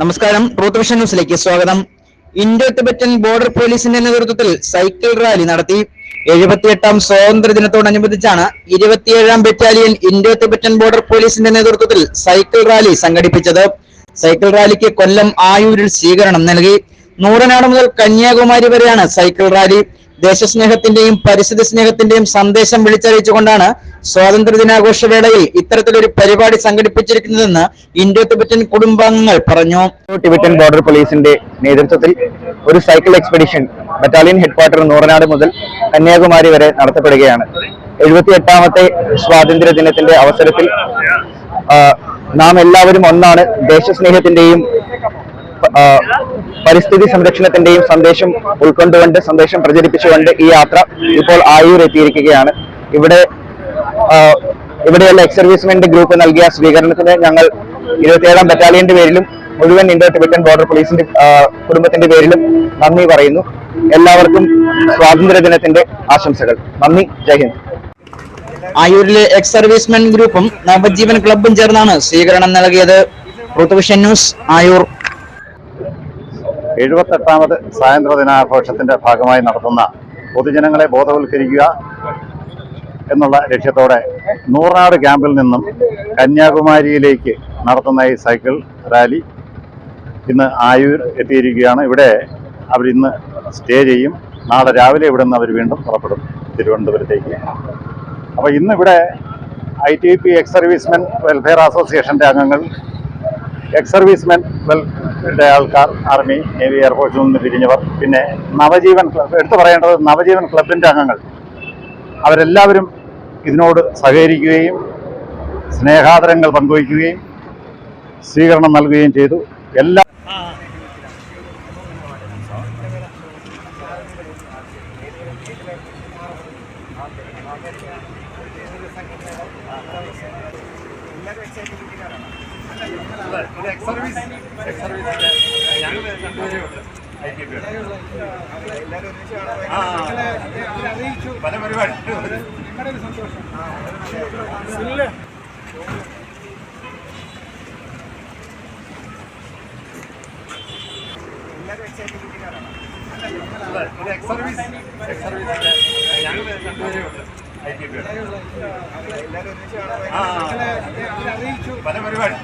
നമസ്കാരം. Truth vision ന്യൂസിലേക്ക് സ്വാഗതം. ഇന്ത്യ ടിബറ്റൻ ബോർഡർ പോലീസിന്റെ നേതൃത്വത്തിൽ സൈക്കിൾ റാലി നടത്തി. എഴുപത്തിയെട്ടാം സ്വാതന്ത്ര്യ ദിനത്തോടനുബന്ധിച്ചാണ് ഇരുപത്തിയേഴാം ബറ്റാലിയൻ ഇന്ത്യ ടിബറ്റൻ ബോർഡർ പോലീസിന്റെ നേതൃത്വത്തിൽ സൈക്കിൾ റാലി സംഘടിപ്പിച്ചത്. സൈക്കിൾ റാലിക്ക് കൊല്ലം ആയൂരിൽ സ്വീകരണം നൽകി. നൂറനാട് മുതൽ കന്യാകുമാരി വരെയാണ് സൈക്കിൾ റാലി. ദേശസ്നേഹത്തിന്റെയും പരിസ്ഥിതി സ്നേഹത്തിന്റെയും സന്ദേശം വിളിച്ചറിയിച്ചുകൊണ്ടാണ് സ്വാതന്ത്ര്യ ദിനാഘോഷ വേളയിൽ ഇത്തരത്തിലൊരു പരിപാടി സംഘടിപ്പിച്ചിരിക്കുന്നതെന്ന് ഇൻഡോ തിബറ്റൻ കുടുംബാംഗങ്ങൾ പറഞ്ഞു. ടിബറ്റൻ ബോർഡർ പോലീസിന്റെ നേതൃത്വത്തിൽ ഒരു cycle expedition battalion headquarter Nooranad മുതൽ കന്യാകുമാരി വരെ നടത്തപ്പെടുകയാണ്. എഴുപത്തി എട്ടാമത്തെ സ്വാതന്ത്ര്യ ദിനത്തിന്റെ അവസരത്തിൽ നാം എല്ലാവരും ഒന്നാണ് ദേശസ്നേഹത്തിന്റെയും പരിസ്ഥിതി സംരക്ഷണത്തിന്റെയും സന്ദേശം ഉൾക്കൊണ്ടുകൊണ്ട് സന്ദേശം പ്രചരിപ്പിച്ചുകൊണ്ട് ഈ യാത്ര ഇപ്പോൾ ആയൂർ എത്തിയിരിക്കുകയാണ് ഇവിടെ ഇവിടെയുള്ള എക്സ് സർവീസ്മെന്റ് ഗ്രൂപ്പ് നൽകിയ സ്വീകരണത്തിന് ഞങ്ങൾ ഇരുപത്തിയേഴാം ബറ്റാലിയന്റെ പേരിലും മുഴുവൻ ഇൻഡോ ടിബറ്റൻ ബോർഡർ പോലീസിന്റെ കുടുംബത്തിന്റെ പേരിലും നന്ദി പറയുന്നു. എല്ലാവർക്കും സ്വാതന്ത്ര്യ ദിനത്തിന്റെ ആശംസകൾ. നന്ദി. ജയ് ഹിന്ദ്. ആയൂരിലെ എക്സ് സർവീസ്മെൻ ഗ്രൂപ്പും നവജീവൻ ക്ലബും ചേർന്നാണ് സ്വീകരണം നൽകിയത്. ഋതുവിഷൻ ന്യൂസ് ആയൂർ എഴുപത്തെട്ടാമത് സ്വാതന്ത്ര്യ ദിനാഘോഷത്തിന്റെ ഭാഗമായി നടത്തുന്ന പൊതുജനങ്ങളെ ബോധവൽക്കരിക്കുക എന്നുള്ള ലക്ഷ്യത്തോടെ നൂറാട് ക്യാമ്പിൽ നിന്നും കന്യാകുമാരിയിലേക്ക് നടത്തുന്ന ഈ സൈക്കിൾ റാലി ഇന്ന് ആയൂർ എത്തിയിരിക്കുകയാണ്. ഇവിടെ അവർ ഇന്ന് സ്റ്റേ ചെയ്യും. നാളെ രാവിലെ ഇവിടെ നിന്ന് അവർ വീണ്ടും പുറപ്പെടും തിരുവനന്തപുരത്തേക്ക്. അപ്പോൾ ഇന്നിവിടെ I T P ex servicemen welfare അസോസിയേഷന്റെ അംഗങ്ങൾ എക്സ് സർവീസ്മെൻ വെൽഫെയറിന്റെ ആൾക്കാർ ആർമി നേവി എയർഫോഴ്സിൽ നിന്ന് പിരിഞ്ഞവർ പിന്നെ നവജീവൻ ക്ലബ് എടുത്തു പറയേണ്ടത് നവജീവൻ ക്ലബിന്റെ അംഗങ്ങൾ. അവരെല്ലാവരും ഇതിനോട് സഹകരിക്കുകയും സ്നേഹാദരങ്ങൾ പങ്കുവയ്ക്കുകയും സ്വീകരണം നൽകുകയും ചെയ്തു. എല്ലാ പല പരിപാടി. പല പരിപാടി.